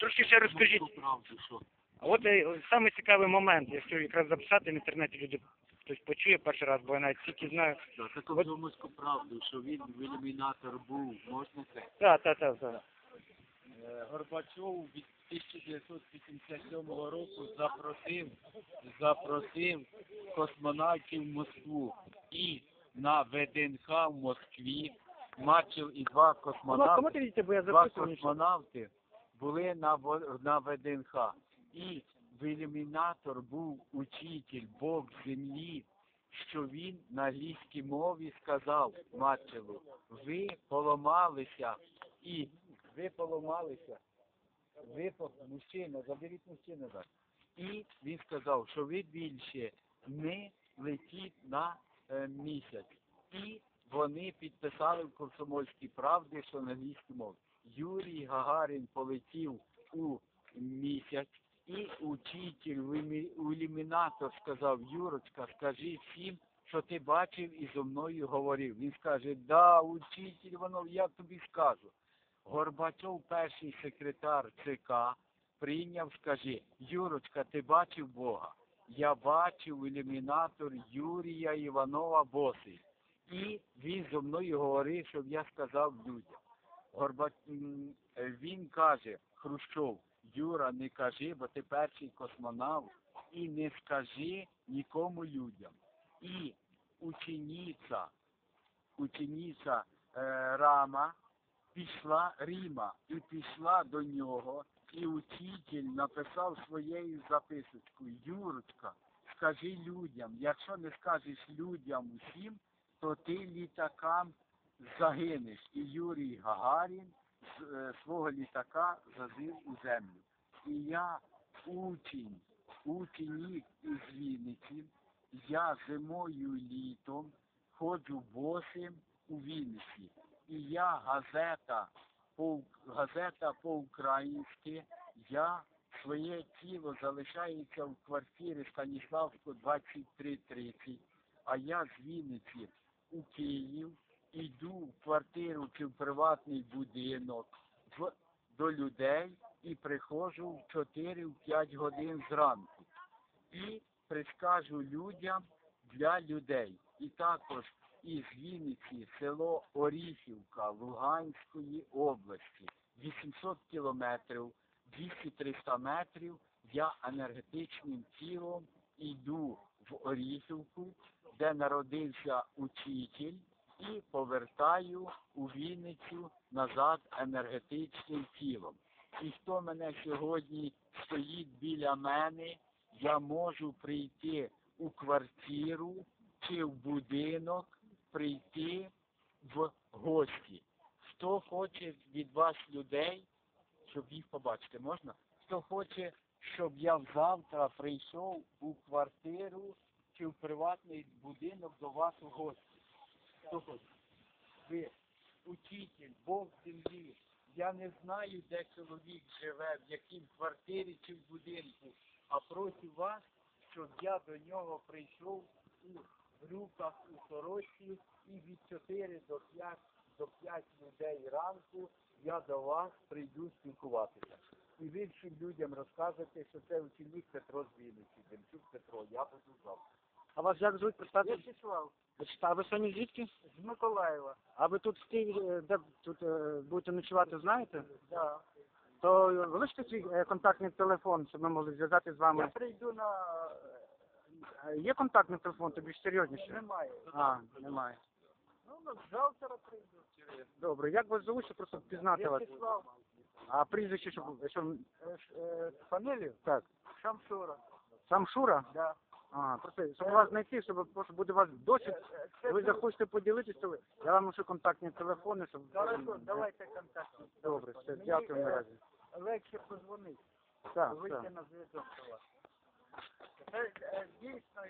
трошки ще розкажіть. А от е, саме цікавий момент, якщо якраз записати в інтернеті люди хтось почує перший раз, бо я навіть тільки знаю. Да, таку громадську правду, що він в ілюмінатор був, можна це? Так, так, так, так. Е, Горбачов від 1987 року запросив, запросив космонавтів в Москву і на ВДНХ в Москві бачив і два космонавти. Два космонавти були на, ВДНХ. І в ілюмінатор був учитель, Бог землі, що він на англійській мові сказав Матчелу, ви поламалися і ви поламалися. Ви мужчина, заберіть мужчину так. І він сказав, що ви більше не летіть на е, місяць. І вони підписали в комсомольській правді, що на англійській мові. Юрій Гагарін полетів у місяць, і учитель у сказав, Юрочка, скажи всім, що ти бачив і зо мною говорив. Він скаже, да, учитель, воно я тобі скажу. Горбачов, перший секретар ЦК, прийняв, скажи, Юрочка, ти бачив Бога? Я бачив ілюмінатор Юрія Іванова Босий. І він зо мною говорив, щоб я сказав людям. Горба... м, е, Він каже, Хрущов, Юра, не кажи, бо ти перший космонавт, і не скажи нікому людям. І учениця, учениця е, Рама пішла Ріма і пішла до нього, і учитель написав своєю записочкою, Юрочка, скажи людям, якщо не скажеш людям усім, то ти літакам загинеш. І Юрій Гагарін з е, свого літака зазив у землю. І я учень, ученик із Вінниці, я зимою літом ходжу босим у Вінниці. І я газета по газета по-українськи, я своє тіло залишається в квартирі Станіславського 2330, а я з Вінниці у Київ, іду в квартиру чи в приватний будинок в, до людей і приходжу в 4-5 годин зранку. І прискажу людям для людей. І також із Вінниці село Оріхівка Луганської області. 800 кілометрів, 200-300 метрів я енергетичним тілом йду в Оріхівку, де народився учитель, і повертаю у Вінницю назад енергетичним тілом. І хто мене сьогодні стоїть біля мене, я можу прийти у квартиру чи в будинок, прийти в гості. Хто хоче від вас людей, щоб їх побачити, можна? Хто хоче, щоб я завтра прийшов у квартиру чи в приватний будинок до вас у гості? Хоче? Ви, учитель, Бог землі. Я не знаю, де чоловік живе, в якій квартирі чи в будинку, а прошу вас, щоб я до нього прийшов у брюках, у сорочці і від 4 до 5, до 5 людей ранку я до вас прийду спілкуватися. І ви всім людям розкажете, що це ученик Петро з Вінниці, Демчук Петро, я буду завтра. А вас як звуть представте? Вячеслав, А ви самі звідки? з Миколаєва. А ви тут в Києві, е, де тут е, будете ночувати, знаєте? Да. То е, свій е, контактний телефон, щоб ми могли зв'язати з Я вами. прийду на... Е, Є контактний телефон, тобі ж серйозніше? Немає. А, немає. Ну, ну, завтра прийду. Добре, як вас звуть, щоб просто впізнати вас? Вячеслав, А прізвище, щоб, щоб е, ш- е, фамілію? так. Шамшура. Сам Шура? Да. А, просто щоб вас знайти, щоб просто буде вас досвід. Ви захочете поділитися, то я вам лишу контактні телефони, щоб Хорошо, давайте контактні. добре, все, дякую е, наразі. Легше позвонити. Так, Вийти так. на зв'язок до вас. Це е, дійсно